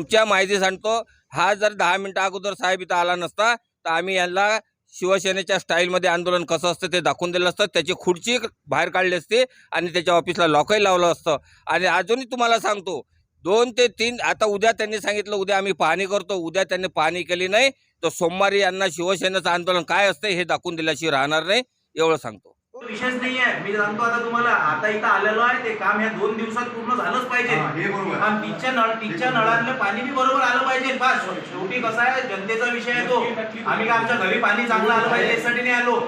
तुमच्या माहिती सांगतो हा जर दहा मिनिटं अगोदर साहेब इथं आला नसता तर आम्ही यांना शिवसेनेच्या स्टाईलमध्ये आंदोलन कसं असतं ते दाखवून दिलं असतं. त्याची खुर्ची बाहेर काढली असते आणि त्याच्या ऑफिसला लॉकही लावलं असतं. आणि अजूनही तुम्हाला सांगतो दोन ते तीन आता उद्या त्यांनी सांगितलं उद्या आम्ही पाहणी करतो उद्या त्यांनी पाहणी केली नाही तर सोमवारी यांना शिवसेनेचं आंदोलन काय असतं हे दाखवून दिल्याशिवाय राहणार नाही एवढं सांगतो. विशेष नाहीये. मी सांगतो आता तुम्हाला आता इथं आलेलो आहे ते काम ह्या दोन दिवसात पूर्ण झालंच पाहिजे. हा, हे बरोबर. आहे. आणि तिच्या नळ तिच्या नळातलं पाणी बी बरोबर आलं पाहिजे. बस शेवटी कसं आहे जनतेचा विषय आहे तो. आम्ही काय आमच्या घरी पाणी चांगलं आलं पाहिजे यासाठी नाही आलो.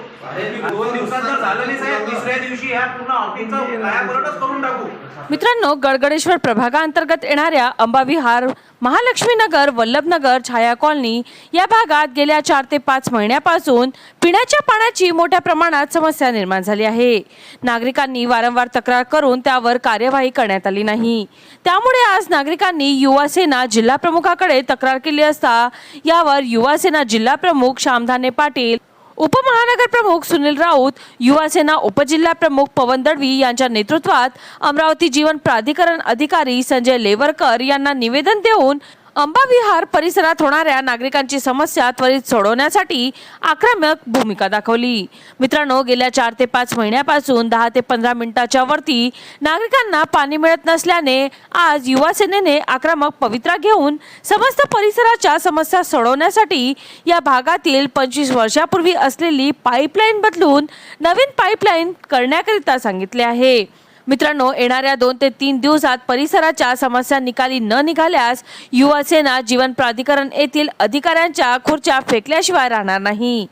दोन दिवसात जर झालं नाही साहेब तिसऱ्या दिवशी ह्या पूर्ण ऑफिसचा कायापलटच करून टाकू. मित्रांनो गडगडेश्वर प्रभागांतर्गत येणाऱ्या अंबाविहार महालक्ष्मी नगर वल्लभनगर छाया कॉलनी या भागात गेल्या चार ते पाच महिन्यापासून पिण्याच्या पाण्याची मोठ्या प्रमाणात समस्या निर्माण झाली. आहे. नागरिकांनी वारंवार तक्रार करून त्यावर कार्यवाही करण्यात आली नाही. त्यामुळे आज नागरिकांनी युवा सेना जिल्हा प्रमुखाकडे तक्रार केली असता यावर युवा सेना जिल्हा प्रमुख श्यामधाने पाटील उपमहानगर प्रमुख सुनील राऊत युवासेना उपजिल्हा प्रमुख पवन दळवी यांच्या नेतृत्वात अमरावती जीवन प्राधिकरण अधिकारी संजय लेवरकर यांना निवेदन देऊन अंबाविहार परिसरात होणाऱ्या नागरिकांची समस्या त्वरित सोडवण्यासाठी आक्रमक भूमिका दाखवली. मित्रांनो गेल्या चार ते पाच महिन्यापासून दहा ते पंधरा मिनिटाच्या वरती नागरिकांना पाणी मिळत नसल्याने आज युवा सेनेने आक्रमक पवित्रा घेऊन समस्त परिसराच्या समस्या सोडवण्यासाठी या भागातील पंचवीस वर्षापूर्वी असलेली पाईपलाईन बदलून नवीन पाईपलाईन करण्याकरिता सांगितले आहे. मित्रांनो येणाऱ्या दोन ते तीन दिवसात परिसराच्या समस्या निकाली न निघाल्यास युवासेना जीवन प्राधिकरण येथील अधिकाऱ्यांच्या खुर्च्या फेकल्याशिवाय राहणार नाही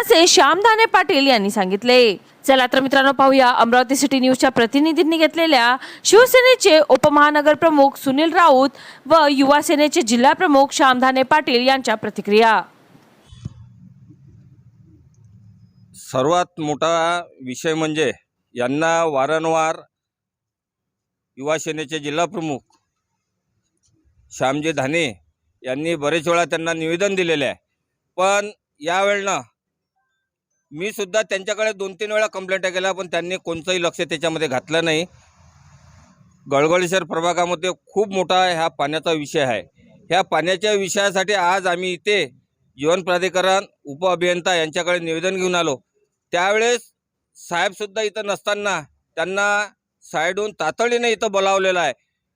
असे श्यामधाने पाटील यांनी सांगितले. चला तर मित्रांनो पाहूया अमरावती सिटी न्यूजच्या प्रतिनिधींनी घेतलेल्या शिवसेनेचे उपमहानगर प्रमुख सुनील राऊत व युवासेनेचे जिल्हा प्रमुख श्यामधाने पाटील यांच्या प्रतिक्रिया. सर्वात मोठा विषय म्हणजे यांना वारंवार युवा सेनेचे जिल्हाप्रमुख श्यामजी धाने यांनी बरेच वेळा त्यांना निवेदन दिलेले आहे. पण यावेळनं मी सुद्धा त्यांच्याकडे दोन तीन वेळा कंप्लेंट केल्या पण त्यांनी कोणतंही लक्ष त्याच्यामध्ये घातलं नाही. गळगळीसर प्रभागामध्ये खूप मोठा ह्या पाण्याचा विषय आहे. ह्या पाण्याच्या विषयासाठी आज आम्ही इथे जीवन प्राधिकरण उपअभियंता यांच्याकडे निवेदन घेऊन आलो. त्यावेळेस साहेबसुद्धा इथं नसताना त्यांना साईडहून तातडीने इथं बोलावलेलं आहे.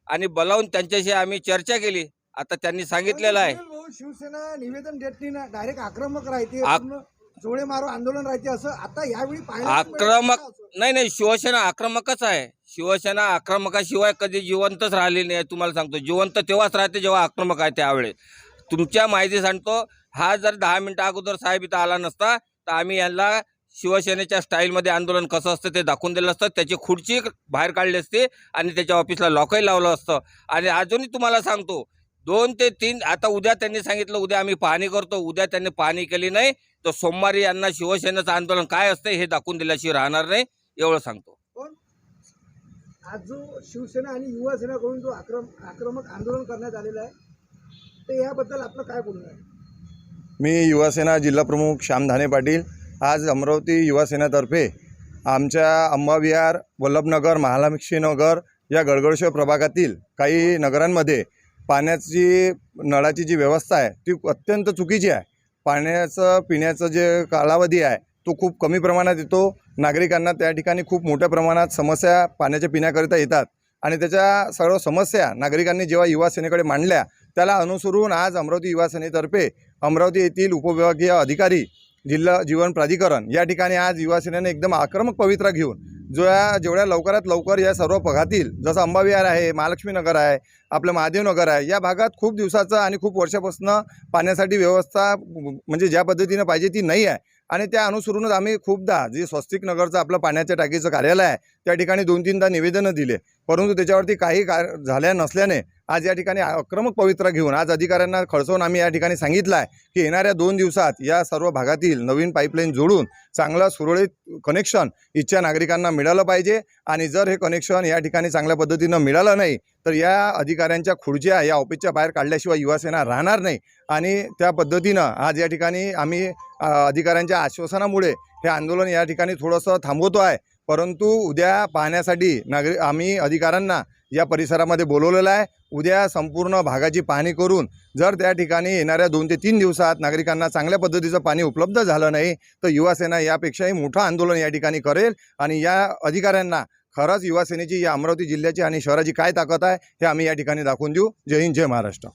आणि बोलावून त्यांच्याशी आम्ही चर्चा केली. आता त्यांनी सांगितलेलं आहे. शिवसेना निवेदन देत नाही ना. डायरेक्ट आक्रमक राहते आक- पूर्ण जोडे मारो आंदोलन राहते असं आता यावेळी पाहायला आक्रमक? नाही नाही शिवसेना आक्रमकच आहे. शिवसेना आक्रमकाशिवाय कधी जिवंतच राहिली नाही तुम्हाला सांगतो. जिवंत तेव्हाच राहते जेव्हा आक्रमक आहे त्यावेळेस. तुमच्या माहिती सांगतो हा जर दहा मिनिटं अगोदर साहेब इथं आला नसता तर आम्ही यांना शिवसेनेच्या स्टाईलमध्ये आंदोलन कसं असतं ते दाखवून दिलं असतं. त्याची खुर्ची बाहेर काढली असते आणि त्याच्या ऑफिसला लॉकही लावलं असतं. आणि अजूनही तुम्हाला सांगतो दोन ते तीन आता उद्या त्यांनी सांगितलं उद्या आम्ही पाहणी करतो उद्या त्यांनी पाहणी केली नाही तर सोमवारी यांना शिवसेनेचं आंदोलन काय असतं हे दाखवून दिल्याशिवाय राहणार नाही एवढं सांगतो. आज जो शिवसेना आणि युवा सेनाकडून जो आक्रम आक्रमक आंदोलन करण्यात आलेलं आहे तर याबद्दल आपलं काय बोलणं आहे? मी युवासेना जिल्हाप्रमुख श्याम धाने पाटील आज अमरावती युवासेनेतर्फे आमच्या अंबाविहार वल्लभनगर महालक्ष्मीनगर या गडगडशेव प्रभागातील काही नगरांमध्ये पाण्याची नळाची जी व्यवस्था आहे ती अत्यंत चुकीची आहे. पाण्याचं पिण्याचं जे कालावधी आहे तो खूप कमी प्रमाणात येतो. नागरिकांना त्या ठिकाणी खूप मोठ्या प्रमाणात समस्या पाण्याच्या पिण्याकरिता येतात. आणि त्याच्या सर्व समस्या नागरिकांनी जेव्हा युवा सेनेकडे मांडल्या त्याला अनुसरून आज अमरावती युवा सेनेतर्फे अमरावती येथील उपविभागीय अधिकारी जिल्हा जीवन प्राधिकरण या ठिकाणी आज युवासेनेने एकदम आक्रमक पवित्रा घेऊन जो या जेवढ्या लवकरात लवकर या सर्व भागातील जसं अंबाविहार आहे महालक्ष्मी नगर आहे आपलं महादेव नगर आहे या भागात खूप दिवसाचं आणि खूप वर्षापासून पाण्यासाठी व्यवस्था म्हणजे ज्या पद्धतीनं पाहिजे ती नाही आहे. आणि त्या अनुसरूनच आम्ही खूपदा जे स्वस्तिक नगरचं आपलं पाण्याच्या टाकीचं कार्यालय आहे त्या ठिकाणी दोन तीनदा निवेदनं दिले. परंतु त्याच्यावरती काही कार झाल्या नसल्याने आज या ठिकाणी आक्रमक पवित्रा घेऊन आज अधिकाऱ्यांना खळसवून आम्ही या ठिकाणी सांगितलं आहे की येणाऱ्या दोन दिवसात या सर्व भागातील नवीन पाईपलाईन जोडून चांगलं सुरळीत कनेक्शन इच्छा नागरिकांना मिळालं पाहिजे. आणि जर हे कनेक्शन या ठिकाणी चांगल्या पद्धतीनं मिळालं नाही तर या अधिकाऱ्यांच्या खुर्च्या या ऑफिसच्या बाहेर काढल्याशिवाय युवासेना राहणार नाही. आणि त्या पद्धतीनं आज या ठिकाणी आम्ही अधिकाऱ्यांच्या आश्वासनामुळे हे आंदोलन या ठिकाणी थोडंसं थांबवतो आहे. परंतु उद्या पाहण्यासाठी नागरिक आम्ही अधिकाऱ्यांना या परिसरामध्ये बोलवलेलं आहे. उद्या संपूर्ण भागाची पाहणी करून जर त्या ठिकाणी येणाऱ्या दोन ते तीन दिवसात नागरिकांना चांगल्या पद्धतीचं पाणी उपलब्ध झालं नाही तर युवासेना यापेक्षाही मोठं आंदोलन या ठिकाणी करेल आणि या अधिकाऱ्यांना खरंच युवासेनेची या अमरावती जिल्ह्याची आणि शहराची काय ताकद आहे हे आम्ही या ठिकाणी दाखवून देऊ. जय हिंद जय महाराष्ट्र.